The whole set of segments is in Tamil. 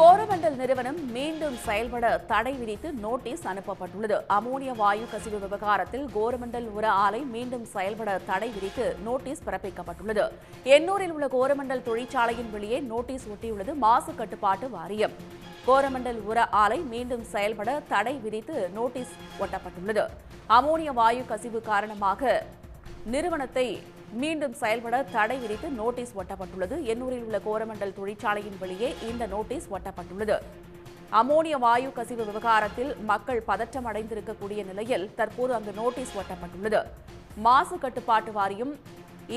கோரமண்டல் நிறுவனம் மீண்டும் செயல்பட தடை விதித்து நோட்டீஸ் அனுப்பப்பட்டுள்ளது. அமோனிய வாயு கசிவு விவகாரத்தில் கோரமண்டல் உர ஆலை மீண்டும் செயல்பட தடை விதித்து நோட்டீஸ் பிறப்பிக்கப்பட்டுள்ளது. எண்ணூரில் உள்ள கோரமண்டல் தொழிற்சாலையின் வெளியே நோட்டீஸ் ஒட்டியுள்ளது. மாசு கட்டுப்பாட்டு வாரியம். கோரமண்டல் உர ஆலை மீண்டும் செயல்பட தடை விதித்து நோட்டீஸ் ஒட்டப்பட்டுள்ளது. அமோனிய வாயு கசிவு காரணமாக நிறுவனத்தை மீண்டும் செயல்பட தடை விதித்து நோட்டீஸ் ஒட்டப்பட்டுள்ளது. எண்ணூரில் உள்ள கோரமண்டல் தொழிற்சாலையின் வெளியே இந்த நோட்டீஸ் ஒட்டப்பட்டுள்ளது. அமோனிய வாயு கசிவு விவகாரத்தில் மக்கள் பதற்றம் அடைந்திருக்கக்கூடிய நிலையில் தற்போது அங்கு நோட்டீஸ் ஒட்டப்பட்டுள்ளது. மாசு கட்டுப்பாட்டு வாரியம்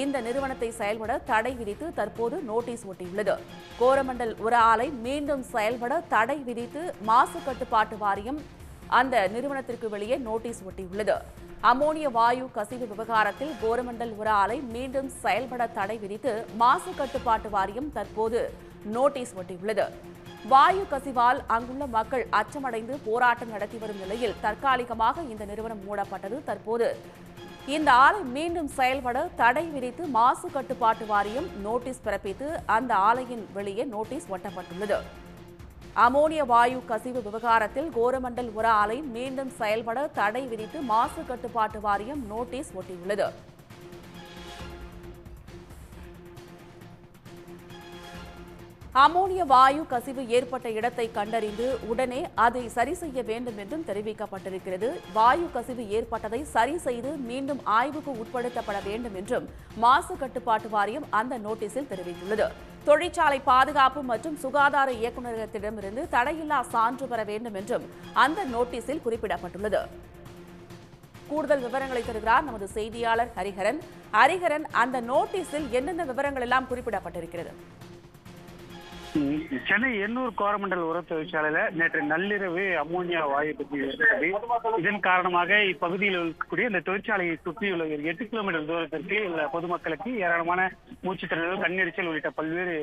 இந்த நிறுவனத்தை செயல்பட தடை விதித்து தற்போது நோட்டீஸ் ஒட்டியுள்ளது. கோரமண்டல் உர ஆலை மீண்டும் செயல்பட தடை விதித்து மாசு கட்டுப்பாட்டு வாரியம் அந்த நிறுவனத்திற்கு வெளியே நோட்டீஸ் ஒட்டியுள்ளது. அமோனிய வாயு கசிவு விவகாரத்தில் கோரமண்டல் உர ஆலை மீண்டும் செயல்பட தடை விதித்து மாசு கட்டுப்பாட்டு வாரியம் தற்போது நோட்டீஸ் ஒட்டியுள்ளது. வாயு கசிவால் அங்குள்ள மக்கள் அச்சமடைந்து போராட்டம் நடத்தி வரும் நிலையில் தற்காலிகமாக இந்த நிறுவனம் மூடப்பட்டது தற்போது. இந்த ஆலை மீண்டும் செயல்பட தடை விதித்து மாசு கட்டுப்பாட்டு வாரியம் நோட்டீஸ் பிறப்பித்து அந்த ஆலையின் வெளியே நோட்டீஸ் ஒட்டப்பட்டுள்ளது. அமோனிய வாயு கசிவு விவகாரத்தில் கோரமண்டல் உர ஆலை மீண்டும் செயல்பட தடை விதித்து மாசு கட்டுப்பாட்டு வாரியம் நோட்டீஸ் ஒட்டியுள்ளது. அமோனிய வாயு கசிவு ஏற்பட்ட இடத்தை கண்டறிந்து உடனே அதை சரி செய்ய வேண்டும் என்றும் தெரிவிக்கப்பட்டிருக்கிறது. வாயு கசிவு ஏற்பட்டதை சரி செய்து மீண்டும் ஆய்வுக்கு உட்படுத்தப்பட வேண்டும் என்றும் மாசு கட்டுப்பாட்டு வாரியம் அந்த நோட்டீஸில் தெரிவித்துள்ளது. தொழிற்சாலை பாதுகாப்பு மற்றும் சுகாதார இயக்குநரகத்திடமிருந்து தடையில்லா சான்று பெற வேண்டும் என்றும் அந்த நோட்டீஸில் குறிப்பிடப்பட்டுள்ளது. கூடுதல் விவரங்களை தருகிறார் நமது செய்தியாளர் ஹரிஹரன். ஹரிஹரன் அந்த நோட்டீஸில் என்னென்ன விவரங்கள் எல்லாம் குறிப்பிடப்பட்டிருக்கிறது? சென்னை எண்ணூர் கோரமண்டல் உர தொழிற்சாலையில நேற்று நள்ளிரவு அமோனியா வாயு பற்றி இதன் காரணமாக இப்பகுதியில் இருக்கக்கூடிய இந்த தொழிற்சாலையை சுற்றியுள்ள ஒரு எட்டு கிலோமீட்டர் தூரத்திற்கு உள்ள பொதுமக்களுக்கு ஏராளமான மூச்சுத்திறன்கள் கண்ணெரிச்சல் உள்ளிட்ட பல்வேறு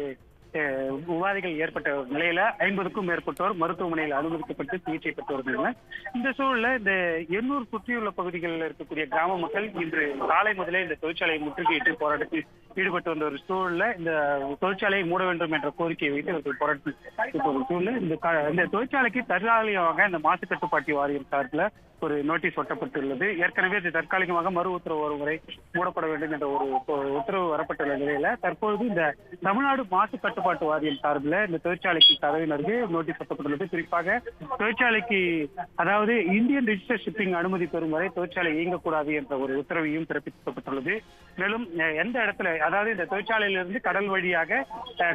உபாதைகள் ஏற்பட்ட நிலையில ஐம்பதுக்கும் மேற்பட்டோர் மருத்துவமனையில் அனுமதிக்கப்பட்டு சிகிச்சை பெற்று வருகின்றனர். இந்த சூழல்ல இந்த எண்ணூர் சுற்றியுள்ள பகுதிகளில் இருக்கக்கூடிய கிராம மக்கள் இன்று காலை முதலே இந்த தொழிற்சாலையை முற்றுகையிட்டு போராட்டத்தில் ஈடுபட்டு வந்த ஒரு சூழல்ல இந்த தொழிற்சாலையை மூட வேண்டும் என்ற கோரிக்கையை வைத்து அவர்கள் போராட்டம் இந்த க- இந்த தொழிற்சாலைக்கு தற்காலிகமாக இந்த மாசு கட்டுப்பாட்டு வாரியம் சார்பில் ஒரு நோட்டீஸ் ஒட்டப்பட்டுள்ளது. ஏற்கனவே இது தற்காலிகமாக மறு உத்தரவு வரும் வரை மூடப்பட வேண்டும் என்ற ஒரு உத்தரவு வரப்பட்டுள்ள நிலையில தற்போது இந்த தமிழ்நாடு மாசு கட்டுப்பாட்டு வாரியம் சார்பில் இந்த தொழிற்சாலைக்கு தரவினருக்கு நோட்டீஸ் ஒட்டப்பட்டுள்ளது. குறிப்பாக தொழிற்சாலைக்கு அதாவது இந்தியன் ரிஜிஸ்டர் ஷிப்பிங் அனுமதி பெறும் வரை தொழிற்சாலை இயங்கக்கூடாது என்ற ஒரு உத்தரவையும் பிறப்பிக்கப்பட்டுள்ளது. மேலும் எந்த இடத்துல அதாவது இந்த தொழிற்சாலையிலிருந்து கடல் வழியாக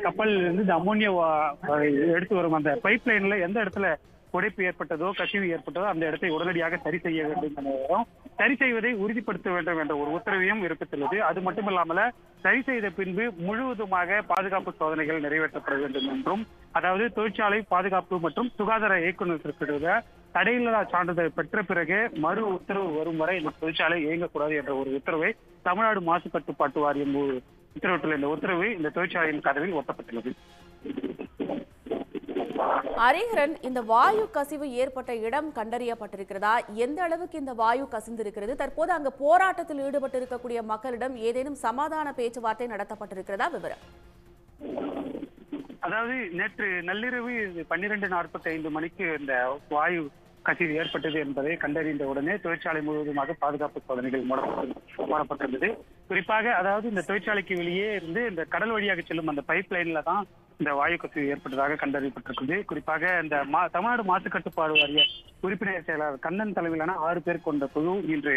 கப்பலில் இருந்து இந்த அமோனியா எடுத்து வரும் அந்த பைப் லைன்ல எந்த இடத்துல உடைப்பு ஏற்பட்டதோ கசிவு ஏற்பட்டதோ அந்த இடத்தை உடனடியாக சரி செய்ய வேண்டும் என்றும் சரி செய்வதை உறுதிப்படுத்த வேண்டும் என்ற ஒரு உத்தரவையும் இருப்பித்துள்ளது அது மட்டுமில்லாமல சரி செய்த பின்பு முழுவதுமாக பாதுகாப்பு சோதனைகள் நிறைவேற்றப்பட வேண்டும் என்றும் அதாவது தொழிற்சாலை பாதுகாப்பு மற்றும் சுகாதார இயக்குநருக்கு தடையில்லா சான்றிதழ் பெற்ற பிறகு மறு உத்தரவு வரும் வரை இந்த தொழிற்சாலை இயங்கக்கூடாது என்ற ஒரு உத்தரவை தமிழ்நாடு மாசு கட்டுப்பாட்டு வாரியம் உத்தரவிட்டுள்ள இந்த உத்தரவு இந்த தொழிற்சாலையின் கதவில் ஒட்டப்பட்டுள்ளது. ஹரிஹரன் இந்த வாயு கசிவு ஏற்பட்ட இடம் கண்டறியப்பட்டிருக்கிறதா? எந்த அளவுக்கு இந்த வாயு கசிந்திருக்கிறது? தற்போது அங்கு போராட்டத்தில் ஈடுபட்டிருக்கக்கூடிய மக்களிடம் ஏதேனும் சமாதான பேச்சுவார்த்தை நடத்தப்பட்டிருக்கிறதா விவரம்? அதாவது நேற்று நள்ளிரவு பன்னிரண்டு நாற்பத்தி ஐந்து மணிக்கு இந்த வாயு கசிவு ஏற்பட்டது என்பதை கண்டறிந்த உடனே தொழிற்சாலை முழுவதுமாக பாதுகாப்பு சோதனைகள் மூடப்பட்டு மூடப்பட்டிருந்தது. குறிப்பாக அதாவது இந்த தொழிற்சாலைக்கு வெளியே இருந்து இந்த கடல் வழியாக செல்லும் அந்த பைப் லைன்ல தான் இந்த வாயு கசிவு ஏற்பட்டதாக கண்டறியப்பட்டிருக்குது குறிப்பாக இந்த மா தமிழ்நாடு மாசு கட்டுப்பாடு வாரிய உறுப்பினர் செயலாளர் கண்ணன் தலைமையிலான ஆறு பேர் கொண்ட குழு இன்று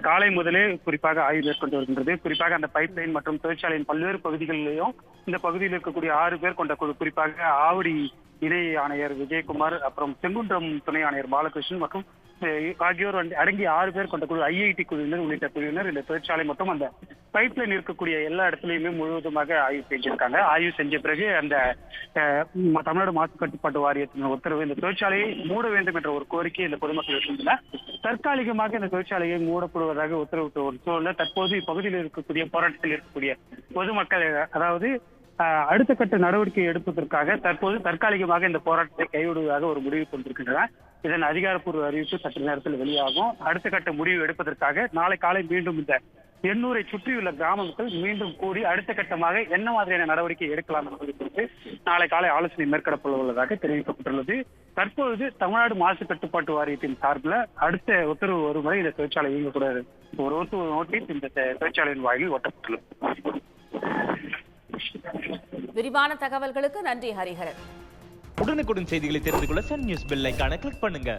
காலை முதலே குறிப்பாக ஆய்வு மேற்கொண்டு வருகின்றது. குறிப்பாக அந்த பைப் லைன் மற்றும் தொழிற்சாலையின் பல்வேறு பகுதிகளிலேயும் இந்த பகுதியில் இருக்கக்கூடிய ஆறு பேர் கொண்ட குழு குறிப்பாக ஆவடி இணை ஆணையர் விஜயகுமார் அப்புறம் செங்குன்றம் துணை ஆணையர் பாலகிருஷ்ணன் மற்றும் ஆகியோர் வந்து அடங்கிய ஆறு பேர் கொண்ட குழு ஐஐடி குழுவினர் உள்ளிட்ட குழுவினர் இந்த தொழிற்சாலை மற்றும் அந்த பைப் லைன் இருக்கக்கூடிய எல்லா இடத்துலையுமே முழுவதுமாக ஆய்வு செஞ்சிருக்காங்க. ஆய்வு செஞ்ச பிறகு அந்த தமிழ்நாடு மாசு கட்டுப்பாட்டு வாரியத்தின் உத்தரவு இந்த தொழிற்சாலையை மூட வேண்டும் என்ற ஒரு கோரிக்கை இந்த பொதுமக்கள் இருக்கின்றனர் தற்காலிகமாக இந்த தொழிற்சாலையை மூடப்படுவதாக உத்தரவிட்ட ஒரு சூழல தற்போது இப்பகுதியில் இருக்கக்கூடிய போராட்டத்தில் இருக்கக்கூடிய பொதுமக்கள் அதாவது அடுத்த கட்ட நடவடிக்கை எடுப்பதற்காக தற்போது தற்காலிகமாக இந்த போராட்டத்தை கைவிடுவதாக ஒரு முடிவு கொண்டிருக்கின்றனர் இதன் அதிகாரப்பூர்வ அறிவிப்பு சற்று நேரத்தில் வெளியாகும். அடுத்த கட்ட முடிவு எடுப்பதற்காக நாளை காலை மீண்டும் இந்த எண்ணூரை சுற்றியுள்ள கிராம மக்கள் மீண்டும் கூடி அடுத்த கட்டமாக என்ன மாதிரியான நடவடிக்கை எடுக்கலாம் என்பது குறித்து நாளை காலை ஆலோசனை மேற்கொள்ளப்பட உள்ளதாக தெரிவிக்கப்பட்டுள்ளது. தற்பொழுது தமிழ்நாடு மாசு கட்டுப்பாட்டு வாரியத்தின் சார்பில் அடுத்த உத்தரவு வரும் வரை இந்த தொழிற்சாலை இயங்கக்கூடாது. ஒரு ஒத்து நோட்டீஸ் இந்த தொழிற்சாலையின் வாயிலில் ஒட்டப்பட்டுள்ளது. விரிவான தகவல்களுக்கு நன்றி ஹரிஹரன். உடனுக்குடன் செய்திகளை தெரிந்து கொள்ள சன் நியூஸ் பெல் ஐக்கான கிளிக் பண்ணுங்க.